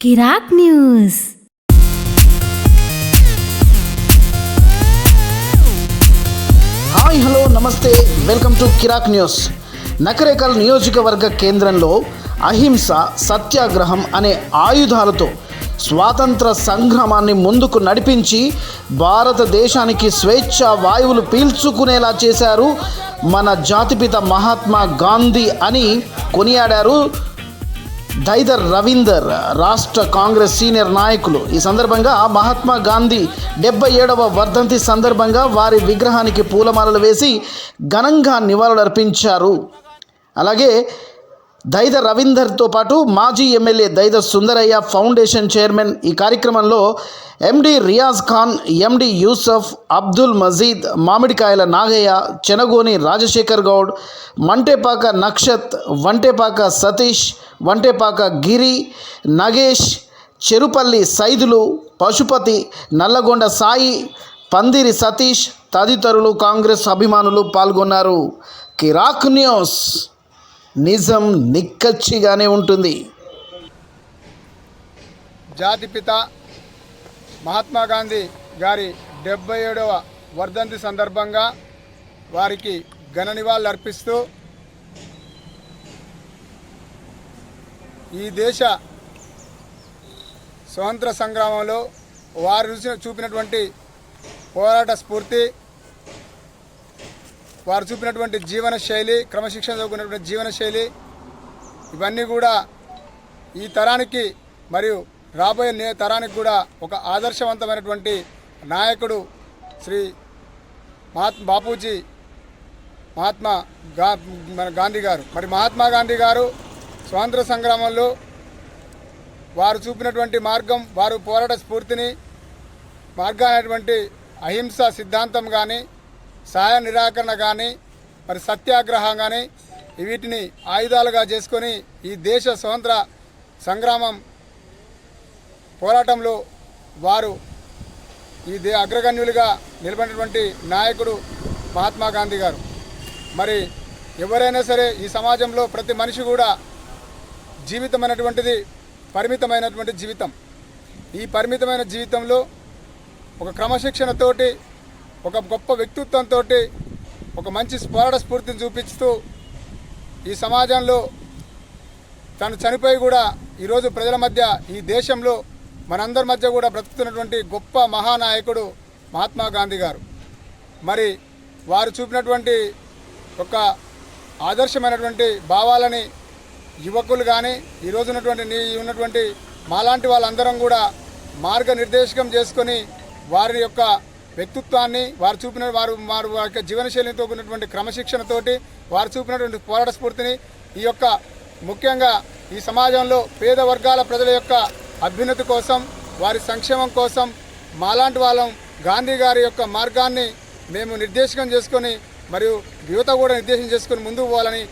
కిరాక్ news. Hi hello నమస్తే. Welcome to Kiraak news. Nakrekal నియోజకవర్గ కేంద్రంలో అహింస సత్యాగ్రహం అనే ఆయుధాలతో స్వాతంత్ర సంగ్రామాన్ని ముందుకు నడిపించి భారతదేశానికి స్వేచ్ఛ వాయువులు పీల్చుకునేలా చేశారు మన జాతిపిత మహాత్మా గాంధీ అని కొనియాడారు డైదర్ రవీందర్ రాష్ట్ర కాంగ్రెస్ సీనియర్ నాయకులు. ఈ సందర్భంగా మహాత్మా గాంధీ డెబ్బై ఏడవ వర్ధంతి సందర్భంగా వారి విగ్రహానికి పూలమాలలు వేసి ఘనంగా నివాళులర్పించారు. అలాగే దైద రవీందర్తో పాటు మాజీ MLA Daida Sundarayya foundation chairman ఈ కార్యక్రమంలో ఎండి రియాజ్ ఖాన్ ఎండి యూసఫ్ అబ్దుల్ మజీద్ మామిడికాయల నాగయ్య చెనగోని రాజశేఖర్ గౌడ్ మంటేపాక నక్షత్ వంటేపాక సతీష్ వంటేపాక గిరి నగేష్ చెరుపల్లి సైదులు పశుపతి నల్లగొండ సాయి పందిరి సతీష్ తదితరులు కాంగ్రెస్ అభిమానులు పాల్గొన్నారు. కిరాక్ న్యూస్. నిజం నిక్కచ్చిగానే ఉంటుంది. జాతిపిత మహాత్మా గాంధీ గారి డెబ్బై ఏడవ వర్ధంతి సందర్భంగా వారికి ఘన నివాళులు అర్పిస్తూ ఈ దేశ స్వతంత్ర సంగ్రామంలో వారు రుచి- చూపినటువంటి పోరాట స్ఫూర్తి వారు చూపినటువంటి జీవన శైలి క్రమశిక్షణ చదువుకున్నటువంటి జీవన శైలి ఇవన్నీ కూడా ఈ తరానికి మరియు రాబోయే తరానికి కూడా ఒక ఆదర్శవంతమైనటువంటి నాయకుడు శ్రీ మహాత్ బాపూజీ మహాత్మా గా మన గాంధీ గారు. మరి మహాత్మా గాంధీ గారు స్వాతంత్ర సంగ్రామంలో వారు చూపినటువంటి మార్గం వారు పోరాట స్ఫూర్తిని మార్గానటువంటి అహింస సిద్ధాంతం కానీ సాయ నిరాకరణ కానీ మరి సత్యాగ్రహం కానీ వీటిని ఆయుధాలుగా చేసుకొని ఈ దేశ స్వతంత్ర సంగ్రామం పోరాటంలో వారు ఈ దే అగ్రగణ్యులుగా నిలబడినటువంటి నాయకుడు మహాత్మా గాంధీ గారు. మరి ఎవరైనా సరే ఈ సమాజంలో ప్రతి మనిషి కూడా జీవితమైనటువంటిది పరిమితమైనటువంటి జీవితం. ఈ పరిమితమైన జీవితంలో ఒక క్రమశిక్షణతోటి ఒక గొప్ప వ్యక్తిత్వంతో ఒక మంచి పోరాట స్ఫూర్తిని చూపిస్తూ ఈ సమాజంలో తను చనిపోయి కూడా ఈరోజు ప్రజల మధ్య ఈ దేశంలో మనందరి మధ్య కూడా బ్రతుకుతున్నటువంటి గొప్ప మహానాయకుడు మహాత్మా గాంధీ గారు. మరి వారు చూపినటువంటి ఒక ఆదర్శమైనటువంటి భావాలని యువకులు కానీ ఈరోజు ఉన్నటువంటి నీ ఉన్నటువంటి మాలాంటి వాళ్ళందరం కూడా మార్గనిర్దేశకం చేసుకొని వారి యొక్క వ్యక్తిత్వాన్ని వారు చూపిన వారు వారు వారి యొక్క జీవనశైలితో ఉన్నటువంటి క్రమశిక్షణతోటి వారు చూపినటువంటి పోరాట స్ఫూర్తిని ఈ యొక్క ముఖ్యంగా ఈ సమాజంలో పేద వర్గాల ప్రజల యొక్క అభ్యున్నతి కోసం వారి సంక్షేమం కోసం మాలాంటి వాళ్ళం గాంధీ గారి యొక్క మార్గాన్ని మేము నిర్దేశకం చేసుకొని మరియు యువత కూడా నిర్దేశం చేసుకొని ముందుకు పోవాలని